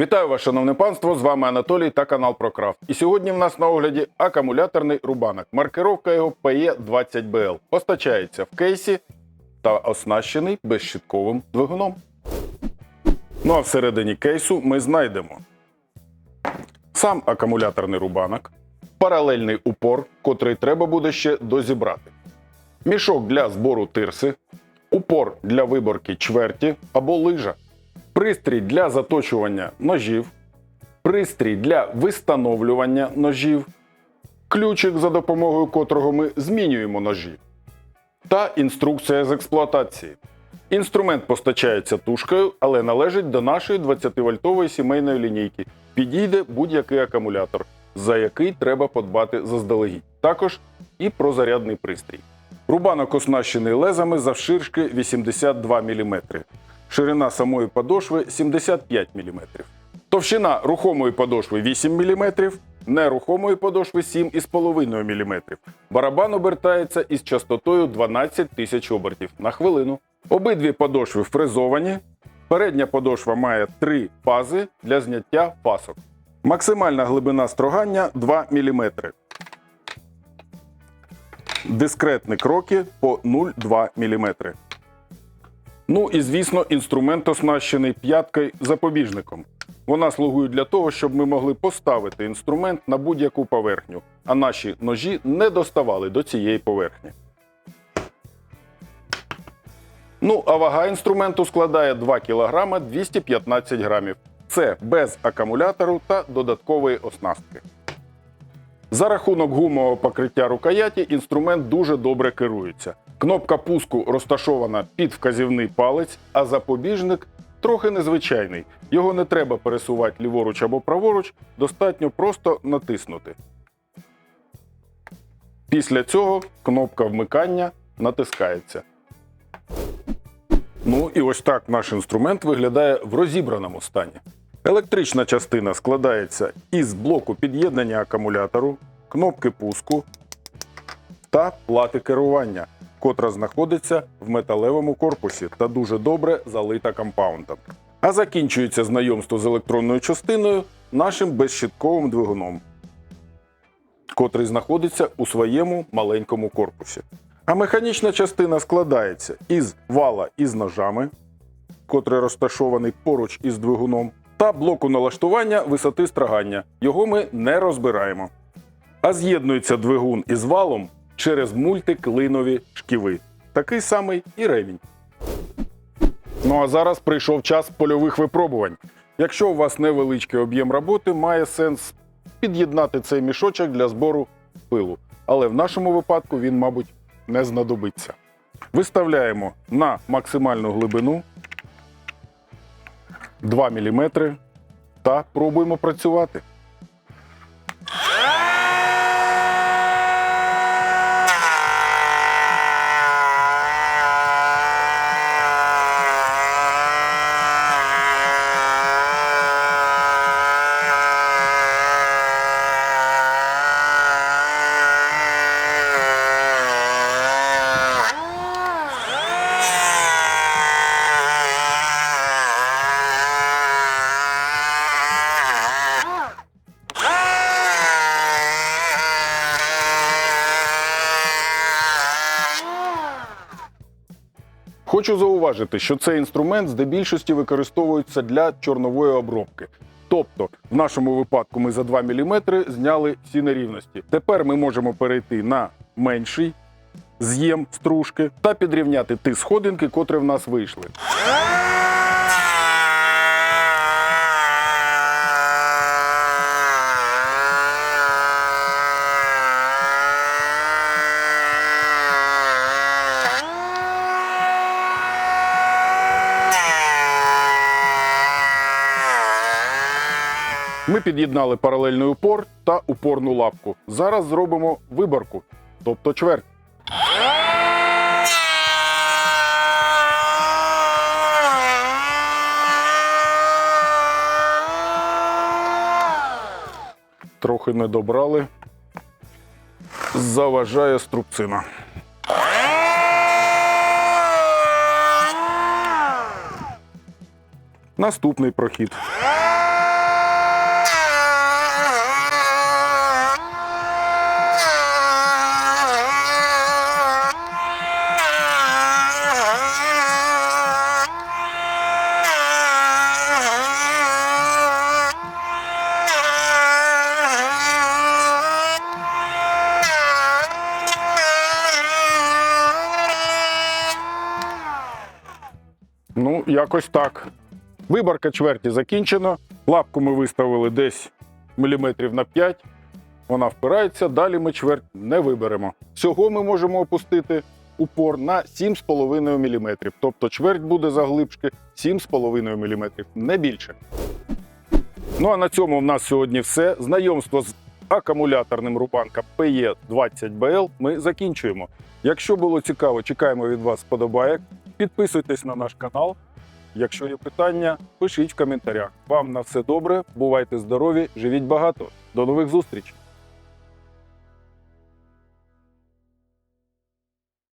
Вітаю вас, шановне панство! З вами Анатолій та канал ProCraft. І сьогодні в нас на огляді акумуляторний рубанок. Маркировка його PE20BL. Постачається в кейсі та оснащений безщитковим двигуном. Ну а всередині кейсу ми знайдемо сам акумуляторний рубанок, паралельний упор, котрий треба буде ще дозібрати, мішок для збору тирси, упор для виборки чверті або лижа, пристрій для заточування ножів, пристрій для вистановлювання ножів, ключик, за допомогою котрого ми змінюємо ножі, та інструкція з експлуатації. Інструмент постачається тушкою, але належить до нашої 20-вольтової сімейної лінійки. Підійде будь-який акумулятор, за який треба подбати заздалегідь. Також і про зарядний пристрій. Рубанок оснащений лезами завширшки 82 мм. Ширина самої подошви 75 мм. Товщина рухомої подошви 8 мм, нерухомої подошви 7,5 мм. Барабан обертається із частотою 12 тисяч обертів на хвилину. Обидві подошви фрезовані. Передня подошва має три фази для зняття пасок. Максимальна глибина строгання 2 мм. Дискретні кроки по 0,2 мм. Ну і звісно, інструмент оснащений п'яткою запобіжником. Вона слугує для того, щоб ми могли поставити інструмент на будь-яку поверхню, а наші ножі не доставали до цієї поверхні. Ну, а вага інструменту складає 2 кг 215 грамів. Це без акумулятору та додаткової оснастки. За рахунок гумового покриття рукояті інструмент дуже добре керується. Кнопка пуску розташована під вказівний палець, а запобіжник трохи незвичайний. Його не треба пересувати ліворуч або праворуч, достатньо просто натиснути. Після цього кнопка вмикання натискається. Ну і ось так наш інструмент виглядає в розібраному стані. Електрична частина складається із блоку під'єднання акумулятору, кнопки пуску та плати керування, котра знаходиться в металевому корпусі та дуже добре залита компаундом. А закінчується знайомство з електронною частиною нашим безщитковим двигуном, котрий знаходиться у своєму маленькому корпусі. А механічна частина складається із вала із ножами, котрий розташований поруч із двигуном, та блоку налаштування висоти строгання. Його ми не розбираємо. А з'єднується двигун із валом через мультиклинові шківи. Такий самий і ревінь. Ну а зараз прийшов час польових випробувань. Якщо у вас невеличкий об'єм роботи, має сенс під'єднати цей мішочок для збору пилу. Але в нашому випадку він, мабуть, не знадобиться. Виставляємо на максимальну глибину 2 мм та пробуємо працювати. Хочу зауважити, що цей інструмент здебільшості використовується для чорнової обробки. Тобто, в нашому випадку ми за 2 мм зняли всі нерівності. Тепер ми можемо перейти на менший з'єм стружки та підрівняти ті сходинки, котрі в нас вийшли. Ми під'єднали паралельний упор та упорну лапку. Зараз зробимо виборку, тобто чверть. Трохи не добрали. Заважає струбцина. Наступний прохід. Якось так. Виборка чверті закінчено. Лапку ми виставили десь міліметрів на 5. Вона впирається, далі ми чверть не виберемо. Всього ми можемо опустити упор на 7,5 мм. Тобто чверть буде заглибшки 7,5 мм, не більше. Ну а на цьому в нас сьогодні все. Знайомство з акумуляторним рубанка PE20BL ми закінчуємо. Якщо було цікаво, чекаємо від вас вподобайок. Підписуйтесь на наш канал. Якщо є питання, пишіть в коментарях. Вам на все добре, бувайте здорові, живіть багато. До нових зустрічей!